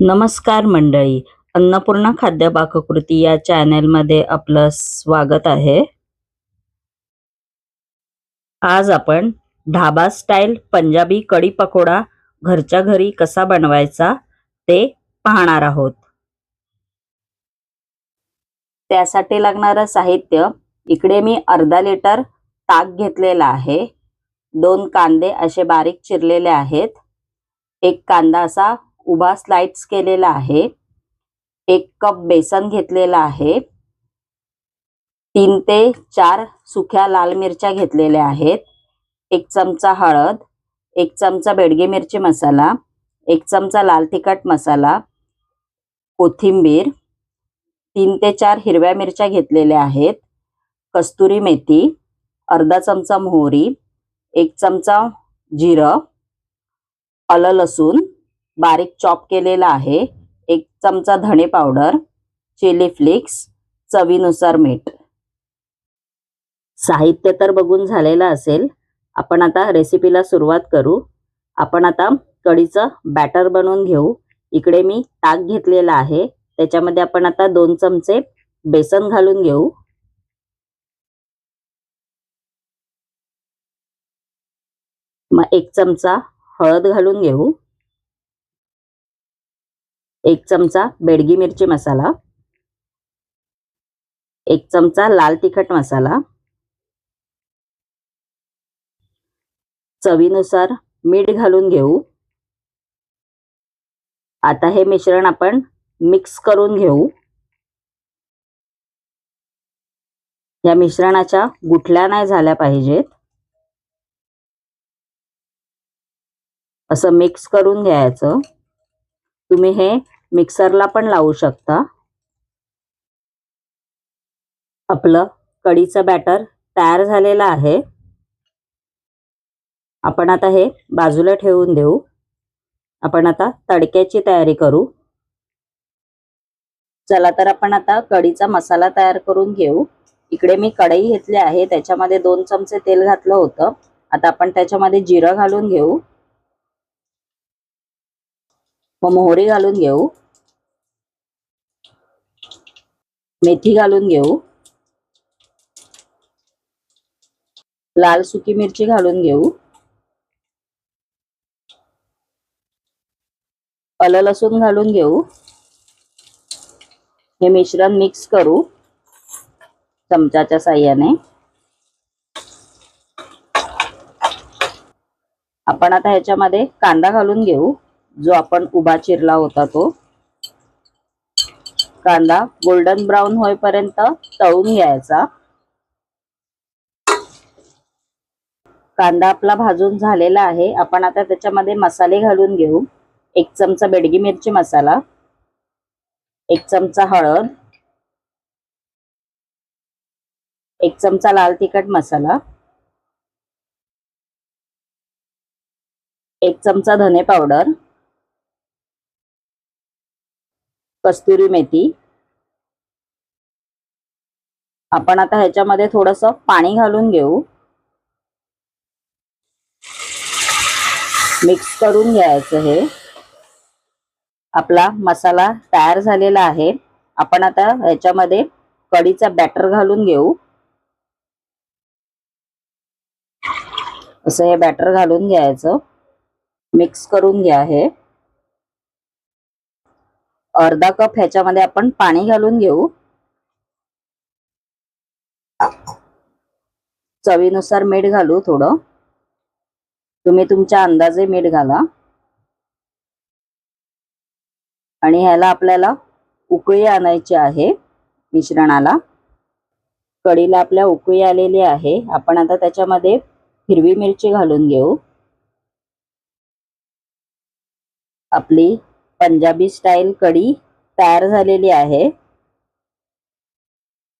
नमस्कार मंडळी अन्नपूर्णा खाद्य पाककृती या चॅनेलमध्ये आपलं स्वागत आहे. आज आपण ढाबा स्टाईल पंजाबी कढी पकोडा घरच्या घरी कसा बनवायचा ते पाहणार आहोत. त्यासाठी लागणारं साहित्य इकडे मी अर्धा लिटर ताक घेतलेला आहे. दोन कांदे असे बारीक चिरलेले आहेत. एक कांदा असा उभा स्लाइड्स केलेला आहे. एक कप बेसन घेतलेला आहे. तीन ते चार सुक्या लाल मिरच्या घेतलेल्या आहेत. एक चमचा हळद एक चमचा बेडगी मिरची मसाला एक चमचा लाल तिखट मसाला कोथिंबीर तीन ते चार हिरव्या मिरच्या घेतलेल्या आहेत. कस्तुरी मेथी अर्धा चमचा मोहरी एक चमचा जिरं आलं लसूण बारीक चॉप केलेला आहे. एक चमचा धणे पावडर चिली फ्लिक्स चवीनुसार मीठ. साहित्य तर बघून झालेलं असेल. आपण आता रेसिपीला सुरुवात करू. आपण आता कढीचं बॅटर बनवून घेऊ. इकडे मी ताक घेतलेला आहे. त्याच्यामध्ये आपण आता दोन चमचे बेसन घालून घेऊ. मग एक चमचा हळद घालून घेऊ. एक चमचा बेडगी मिरची मसाला एक चमचा लाल तिखट मसाला चवीनुसार मीठ घालून घेऊ. आता हे मिश्रण आपण मिक्स करून घेऊ. या मिश्रणाच्या गुठल्या नाही झाल्या पाहिजेत. असं मिक्स करून घ्यायचं. तुम्ही हे मिक्सरला पण लावू शकता. आपलं कढीचं बॅटर तयार झालेलं आहे. आपण आता हे बाजूला ठेवून देऊ. आपण आता तडक्याची तयारी करू. चला तर आपण आता कढीचा मसाला तयार करून घेऊ. इकडे मी कढई घेतली आहे त्याच्यामध्ये दोन चमचे तेल घातलं होतं. आता आपण त्याच्यामध्ये जिरं घालून घेऊ. मग मोहरी घालून घेऊ. मेथी घालून घेऊ. लाल सुकी मिरची घालून घेऊ. आलं लसूण घालून घेऊ. हे मिश्रण मिक्स करू. चमचाच्या साह्याने. आपण आता ह्याच्यामध्ये कांदा घालून घेऊ. जो आपण उभा चिरला होता तो. कांदा गोल्डन ब्राऊन होईपर्यंत तळून घ्यायचा. कांदा आपला भाजून झालेला आहे. आपण आता त्याच्यामध्ये मसाले घालून घेऊ. एक चमचा बेडगी मिरची मसाला. एक चमचा हळद. एक चमचा लाल तिखट मसाला. एक चमचा धने पावडर. कस्तुरी मेथी. आपण आता ह्याच्यामध्ये थोडस पाणी घालून घेऊ. मिक्स करून घ्यायचं हे. आपला मसाला तयार झालेला आहे. आपण आता ह्याच्यामध्ये कढीचा बॅटर घालून घेऊ. असं हे बॅटर घालून घ्यायचं. मिक्स करून घ्या हे. अर्धा कप ह्याच्यामध्ये आपण पाणी घालून घेऊ. चवीनुसार मीठ घालू थोडं. तुम्ही तुमच्या अंदाजे मीठ घाला. आणि ह्याला आपल्याला उकळी आणायची आहे मिश्रणाला. कढीला आपल्या उकळी आलेली आहे. आपण आता त्याच्यामध्ये हिरवी मिरची घालून घेऊ. आपली पंजाबी स्टाईल कढी तयार झालेली आहे.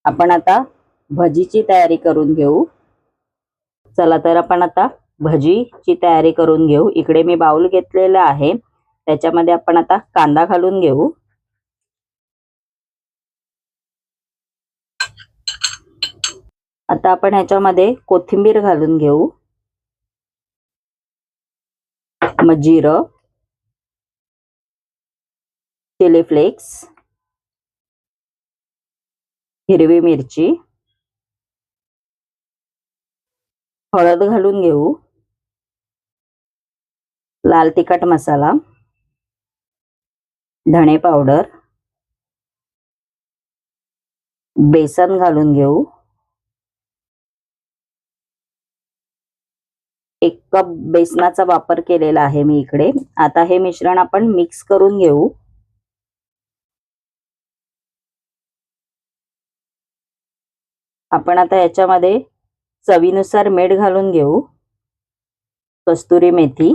आपण आता भजीची तयारी करून घेऊ. चला तर आपण आता भजीची तयारी करून घेऊ. इकडे मी बाउल घेतलेला आहे. त्याच्यामध्ये आपण आता कांदा घालून घेऊ. आता आपण ह्याच्यामध्ये कोथिंबीर घालून घेऊ. मग जिरं. चिली फ्लेक्स हिरवी मिरची हळद घालून घेऊ लाल तिखट मसाला धणे पावडर बेसन घालून घेऊ एक कप बेसनाचा वापर केलेला आहे मी इकडे. आता हे मिश्रण आपण मिक्स करून घेऊ. आपण आता याच्यामध्ये चवीनुसार मीठ घालून घेऊ. कस्तुरी मेथी.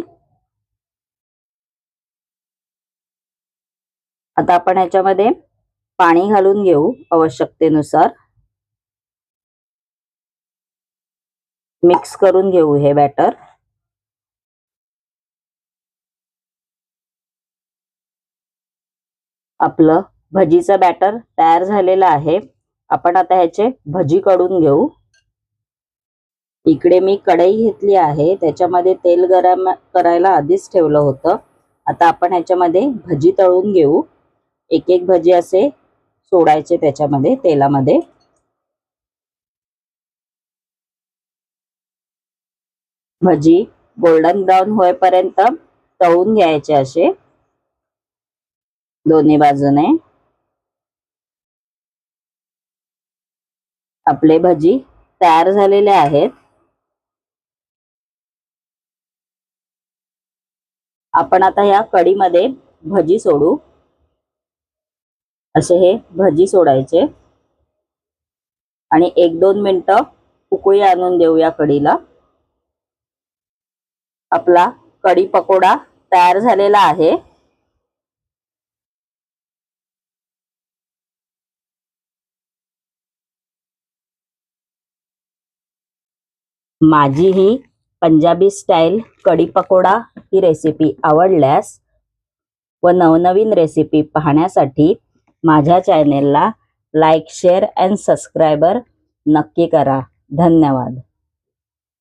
आता आपण ह्याच्यामध्ये पाणी घालून घेऊ आवश्यकतेनुसार. मिक्स करून घेऊ हे बॅटर. आपलं भजीचं बॅटर तयार झालेलं आहे. आपण आता ह्याचे भजी काढून घेऊ. इकडे मी कढई घेतली आहे. त्याच्यामध्ये तेल गरम करायला आधीच ठेवलं होतं. आता आपण ह्याच्यामध्ये भजी तळून घेऊ. एक एक भजी असे सोडायचे त्याच्यामध्ये तेलामध्ये. भजी गोल्डन ब्राऊन होईपर्यंत तळून घ्यायचे असे. दोन्ही बाजूने. आपले भजी तयार झालेले आहेत. आपण आता या कढीमध्ये भजी सोडू. असे हे भजी सोडायचे. आणि एक दोन मिनिटं उकळी आणून देऊ या कढीला. आपला कढी पकोडा तयार झालेला आहे. माझी ही पंजाबी स्टाईल कढी पकोडा ही रेसिपी आवडल्यास व नवनवीन रेसिपी पाहण्यासाठी माझ्या चॅनेलला लाईक शेअर अँड सबस्क्रायबर नक्की करा. धन्यवाद.